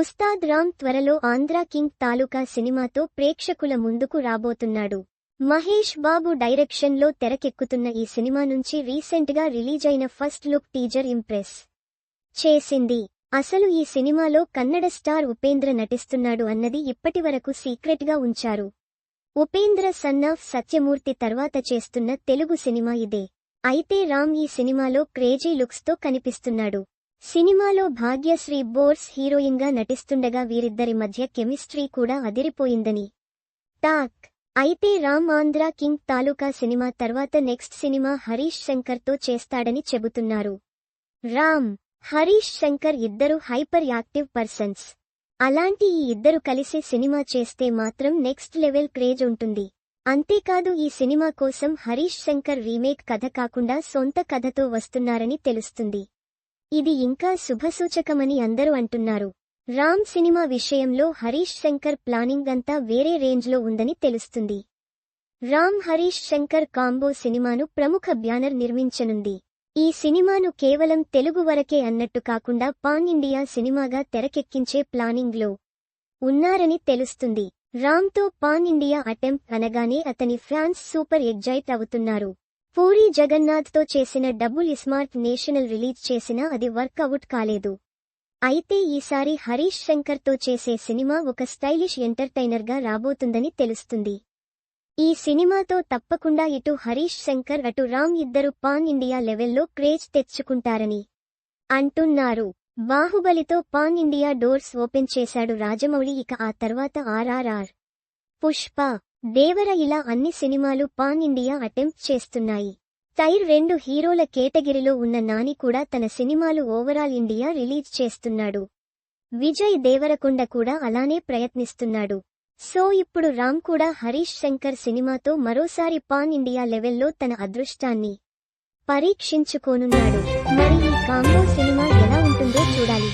ఉస్తాద్ రామ్ త్వరలో ఆంధ్రా కింగ్ తాలూకా సినిమాతో ప్రేక్షకుల ముందుకు రాబోతున్నాడు. మహేష్ బాబు డైరెక్షన్లో తెరకెక్కుతున్న ఈ సినిమా నుంచి రీసెంట్గా రిలీజ్ అయిన ఫస్ట్ లుక్ టీజర్ ఇంప్రెస్ చేసింది. అసలు ఈ సినిమాలో కన్నడ స్టార్ ఉపేంద్ర నటిస్తున్నాడు అన్నది ఇప్పటివరకు సీక్రెట్గా ఉంచారు. ఉపేంద్ర సన్నాఫ్ సత్యమూర్తి తర్వాత చేస్తున్న తెలుగు సినిమా ఇదే. అయితే రామ్ ఈ సినిమాలో క్రేజీ లుక్స్తో కనిపిస్తున్నాడు. సినిమాలో భాగ్యశ్రీ బోర్స్ హీరోయిన్గా నటిస్తుండగా వీరిద్దరి మధ్య కెమిస్ట్రీ కూడా అదిరిపోయిందని. టాక్. అయితే రామ్ ఆంధ్ర కింగ్ తాలూకా సినిమా తర్వాత నెక్స్ట్ సినిమా హరీష్ శంకర్తో చేస్తాడని చెబుతున్నారు. రామ్. హరీష్ శంకర్ ఇద్దరు హైపర్ యాక్టివ్ పర్సన్స్. అలాంటి ఈ ఇద్దరు కలిసి సినిమా చేస్తే మాత్రం నెక్స్ట్ లెవెల్ క్రేజ్ ఉంటుంది. అంతేకాదు ఈ సినిమా కోసం హరీష్ శంకర్ రీమేక్ కథ కాకుండా సొంత కథతో వస్తున్నారని తెలుస్తుంది. ఇది ఇంకా శుభసూచకమని అందరూ అంటున్నారు. రామ్ సినిమా విషయంలో హరీష్ శంకర్ ప్లానింగ్ అంతా వేరే రేంజ్లో ఉందని తెలుస్తుంది. రామ్ హరీష్ శంకర్ కాంబో సినిమాను ప్రముఖ బ్యానర్ నిర్మించనుంది. ఈ సినిమాను కేవలం తెలుగు వరకే అన్నట్టు కాకుండా పాన్ ఇండియా సినిమాగా తెరకెక్కించే ప్లానింగ్లో ఉన్నారని తెలుస్తుంది. రామ్తో పాన్ ఇండియా అటెంప్ట్ అనగానే అతని ఫ్యాన్స్ సూపర్ ఎగ్జైట్ అవుతున్నారు. పూరి జగన్నాథ్తో చేసిన డబుల్ ఇస్మార్ట్ నేషనల్ రిలీజ్ చేసినా అది వర్కౌట్ కాలేదు. అయితే ఈసారి హరీష్ శంకర్తో చేసే సినిమా ఒక స్టైలిష్ ఎంటర్టైనర్గా రాబోతుందని తెలుస్తుంది. ఈ సినిమాతో తప్పకుండా ఇటు హరీష్ శంకర్ అటు రామ్ ఇద్దరు పాన్ ఇండియా లెవెల్లో క్రేజ్ తెచ్చుకుంటారని అంటున్నారు. బాహుబలితో పాన్ ఇండియా డోర్స్ ఓపెన్ చేశాడు రాజమౌళి ఇక ఆ తర్వాత ఆర్ఆర్ఆర్. పుష్ప దేవర ఇలా అన్ని సినిమాలు పాన్ ఇండియా అటెంప్ట్ చేస్తున్నాయి. టైర్ రెండు హీరోల కేటగిరీలో ఉన్న నాని కూడా తన సినిమాలు ఓవరాల్ ఇండియా రిలీజ్ చేస్తున్నాడు. విజయ్ దేవరకొండ కూడా అలానే ప్రయత్నిస్తున్నాడు. సో ఇప్పుడు రామ్ కూడా హరీష్ శంకర్ సినిమాతో మరోసారి పాన్ ఇండియా లెవెల్లో తన అదృష్టాన్ని పరీక్షించుకోనున్నాడు. మరి ఈ కాంబో సినిమా ఎలా ఉంటుందో చూడాలి.